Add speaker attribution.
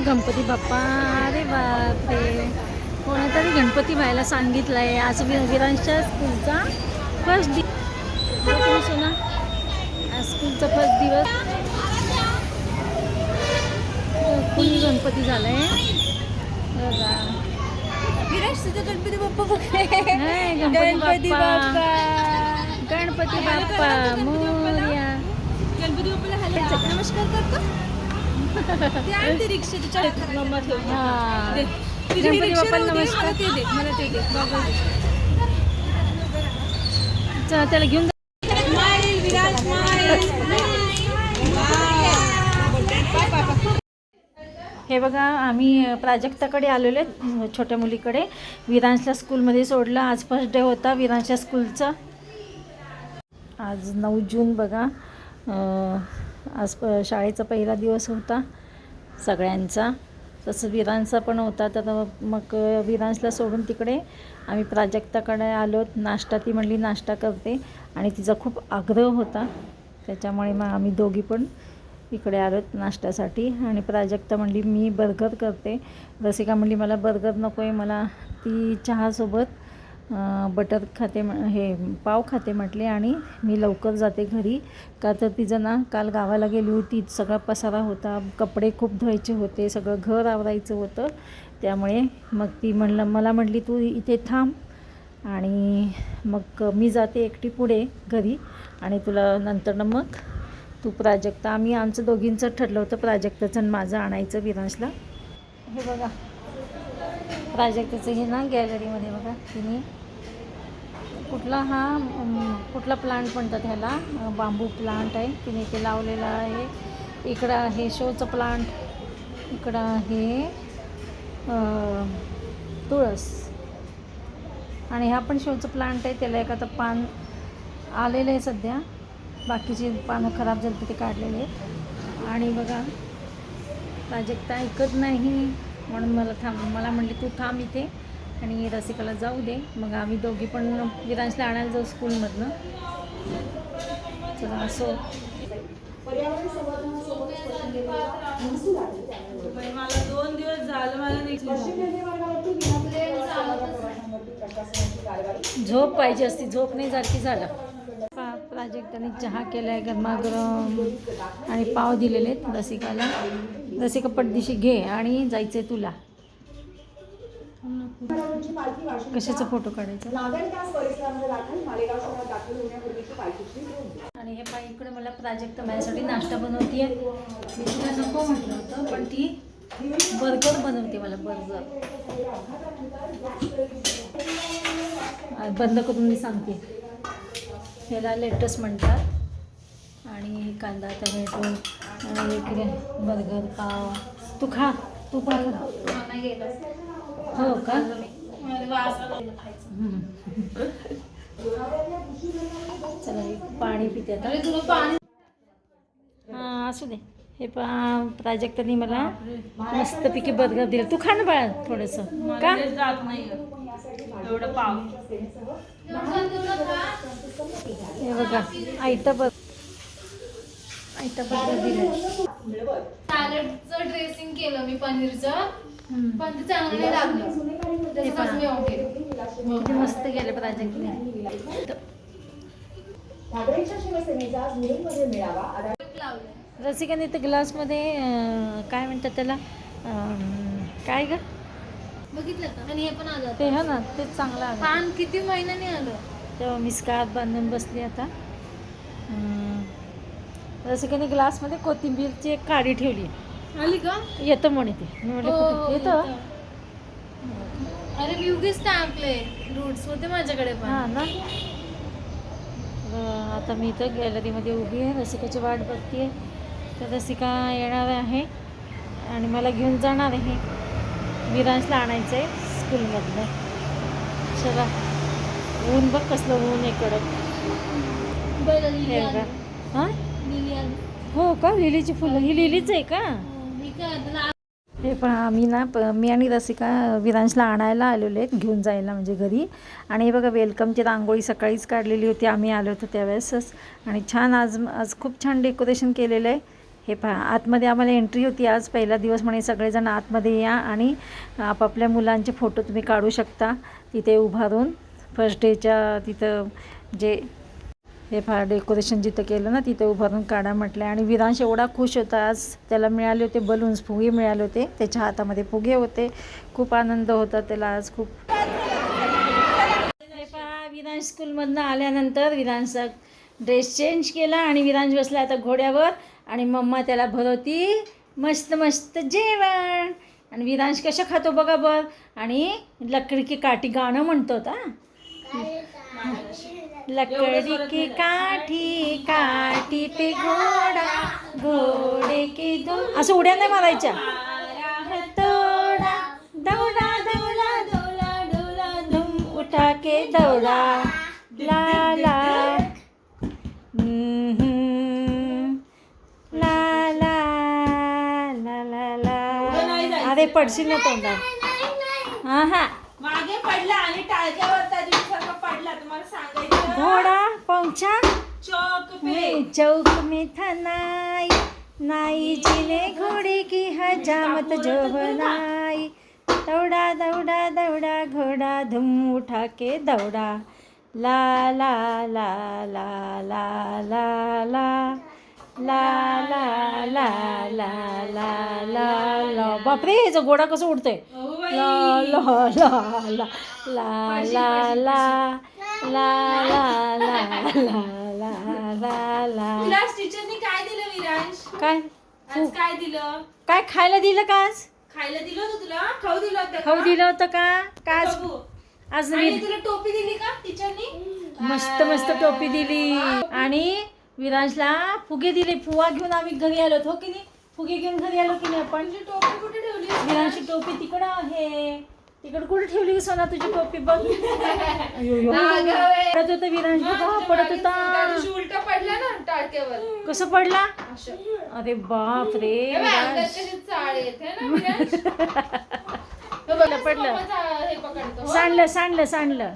Speaker 1: गणपती बाप्पा अरे बापरे. कोणीतरी गणपती व्हायला सांगितलं आहे आज विरांच्या स्कूलचा फर्स्ट दिवस ना आज स्कूलचा फर्स्ट दिवस. कुणी गणपती झाला आहे
Speaker 2: विराज तुझा गणपती बाप्पा.
Speaker 1: गणपती बाप्पा. गणपती बाप्पा मोरया.
Speaker 2: गणपती बाप्पाला नमस्कार करतो.
Speaker 1: त्याला घेऊन हे बघा आम्ही प्राजक्ताकडे आलेलो आहे छोट्या मुलीकडे. विरांशला स्कूलमध्ये सोडलं. आज फर्स्ट डे होता विरांशच्या स्कूलचा. आज नऊ जून बघा. आज प शाळेचा पहिला दिवस होता सगळ्यांचा. तसं विरांचा पण होता. तर मग विरांशला सोडून तिकडे आम्ही प्राजक्ताकडे आलो. नाश्ता ती म्हणली नाश्ता करते. आणि तिचा खूप आग्रह होता. त्याच्यामुळे मग आम्ही दोघी पण इकडे आलो नाश्त्यासाठी. आणि प्राजक्ता म्हणली मी बर्गर करते. रसिका म्हणली मला बर्गर नको आहे मला ती चहासोबत बटर खाते हे पाव खाते म्हटले आणि मी लवकर जाते घरी. का तर तिचं ना काल गावाला गेली होती सगळा पसारा होता कपडे खूप धुवायचे होते सगळं घर आवरायचं होतं. त्यामुळे मग ती म्हणलं मला म्हटली तू इथे थांब आणि मग मी जाते एकटी पुढे घरी आणि तुला नंतर मग तू प्राजक्ता. आम्ही आमचं दोघींचं ठरलं होतं प्राजक्ताचं आणि माझं आणायचं विरांशला हे बघा प्राजक्ताचं हे ना गॅलरीमध्ये बघा तिने कुठला हा कुठला प्लांट म्हणतात ह्याला? बांबू प्लांट आहे. तिने ते लावलेला आहे. इकडं आहे शोचं प्लांट इकडं आहे तुळस. आणि हा पण शोचं प्लांट आहे. त्याला एक आता पान आलेलं आहे सध्या. बाकीची पानं खराब झाली ते काढलेले आहेत. आणि बघा प्राजक्ता ऐकत नाही म्हणून मला थांब मला म्हणली तू थांब इथे. आणि रसिकाला जाऊ दे. मग आम्ही दोघी पण विरांशला आणायला जाऊ स्कूलमधनं. चला असो.
Speaker 2: मला दोन दिवस झालं मला
Speaker 1: झोप पाहिजे असती झोप नाही की झालं. प्राजक्ताने चहा केला आहे गरमागरम आणि पाव दिलेले आहेत रसिकाला. रसिका पटदिशी घे आणि जायचं आहे तुला. कशाचा फोटो काढायचा? आणि हे पाय इकडे मला प्राजक्ता माझ्यासाठी नाश्ता बनवते मी तिला नको म्हटलं होतं पण ती बर्गर बनवते मला बर्गर. बंद करून मी सांगते. ह्याला लेटस म्हणतात. आणि कांदा टमॅटो आणि इकडे बर्गर पाव. तू खा तू पण खा. हो का. चला पाणी पिते हां असू दे. हे पा प्राजक्तानी मला मस्तपैकी बर्गर दिलं. तू खा ना बाळा थोडंसं. का? हे बघा आयता बर् आयता बर्गर दिलं.
Speaker 3: ड्रेसिंग केलं मी पनीरचं. पण ते चांगलं नाही लागलं. मी
Speaker 1: किती मस्त गेलं
Speaker 3: लावलं
Speaker 1: रसिकाने तर ग्लासमध्ये अं, काय म्हणतात त्याला? काय ग?
Speaker 3: बघितलं का? आणि हे पण आलं
Speaker 1: ते हा ना तेच चांगलं आलं.
Speaker 3: पान किती महिन्याने आलं?
Speaker 1: तेव्हा मी स्कार्फ बांधून बसली आता. रसिकाने ग्लासमध्ये कोथिंबीरची एक काडी ठेवली.
Speaker 3: आली का?
Speaker 1: येतं म्हणे ते. मी म्हटलं
Speaker 3: हो,
Speaker 1: कुठं येतं.
Speaker 3: अरे लिवगे स्टॅम्पले रूट्स होते माझ्याकडे पण.
Speaker 1: हां ना. तर आता मी इथं गॅलरीमध्ये उभी आहे. रसिकाची वाट बघते तर रसिका येणार आहे आणि मला घेऊन जाणार आहे. विरांशला आणायचं आहे स्कूलमधलं चला ऊन बघ कसलं ऊन आहे कडक.
Speaker 3: बरं, लिली
Speaker 1: हे
Speaker 3: आली.
Speaker 1: बघा हां?
Speaker 3: लिली आली.
Speaker 1: हो का? लिलीची फुलं. ही लिलीच आहे का?
Speaker 3: हे
Speaker 1: पण आम्ही ना प मी आणि रसिका विरांशला आणायला आलेलो आहेत घेऊन जायला म्हणजे घरी. आणि हे बघा वेलकमची रांगोळी सकाळीच काढलेली होती आम्ही आलो होतो त्यावेळेसच. आणि छान आज आज खूप छान डेकोरेशन केलेलं आहे. हे पहा आतमध्ये आम्हाला एंट्री होती आज पहिला दिवस म्हणे सगळेजण आतमध्ये या आणि आपापल्या मुलांचे फोटो तुम्ही काढू शकता तिथे उभारून. फर्स्ट डेच्या तिथं जे हे फार डेकोरेशन जिथं केलं ना तिथं उभारून काढा म्हटलं आणि विरांश एवढा खुश होता आज त्याला मिळाले होते बलून्स फुगे मिळाले होते. त्याच्या हातामध्ये फुगे होते. खूप आनंद होता त्याला आज खूप. हे पहा विरांश स्कूलमधनं आल्यानंतर विरांशचा ड्रेस चेंज केला आणि विरांश बसला आता घोड्यावर आणि मम्मा त्याला भरवती मस्त मस्त जेवण. आणि विरांश कशा खातो बघा बर. आणि लकडी की काठी गाणं म्हणतो होता. लकड़ी की काठी काठी पे घोडा घोडे के दो असं उड्या नाही मारायच्या दौडा दौडा दौडा दौडा धूम उठा के दौडा ला ला। ला ला ला ला ला। अरे पडशील ना तोंडा हा हा
Speaker 2: मागे पडला आणि टाळक्यावर त्या दिवसाचा पडला. तुम्हाला सांगायचं
Speaker 1: घोडा पहुंचा
Speaker 2: चौक पे
Speaker 1: मैं चौक में था नाई नाई जी ने घोड़े की हजामत जो बनाई दौड़ा दौड़ा दौड़ा घोड़ा धूम उठा के दौड़ा ला ला ला ला ला ला ला ला ला ला ला ला ला ला बापरे याचा घोडा कसं उडतोय ला ला ला ला ला ला ला ला ला ला ला ला ला.
Speaker 2: क्लास टीचरनी काय दिलं विरांश
Speaker 1: काय?
Speaker 2: आज काय दिलं?
Speaker 1: काय खायला दिलं का आज?
Speaker 2: खायला दिलं होतं तुला? खाऊ दिलं होतं
Speaker 1: खाऊ दिलं होतं का? का आज? आज मी
Speaker 2: तुला टोपी दिली का टीचरनी
Speaker 1: मस्त मस्त टोपी दिली. आणि विरांशला फुगे दिले. फुवा घेऊन आम्ही घरी आलो हो की नाही? फुगे घेऊन घरी आलो की नाही आपण?
Speaker 2: टोपी कुठे ठेवली?
Speaker 1: विरांशची टोपी तिकडं आहे. तिकडे कुठे ठेवली सोना तुझी कॉपी बघत पडत पडत होता.
Speaker 2: उलटा पडला ना टाळक्यावर.
Speaker 1: कसं पडला? अरे बाप रे पडलं सांडलं सांडलं सांडलं.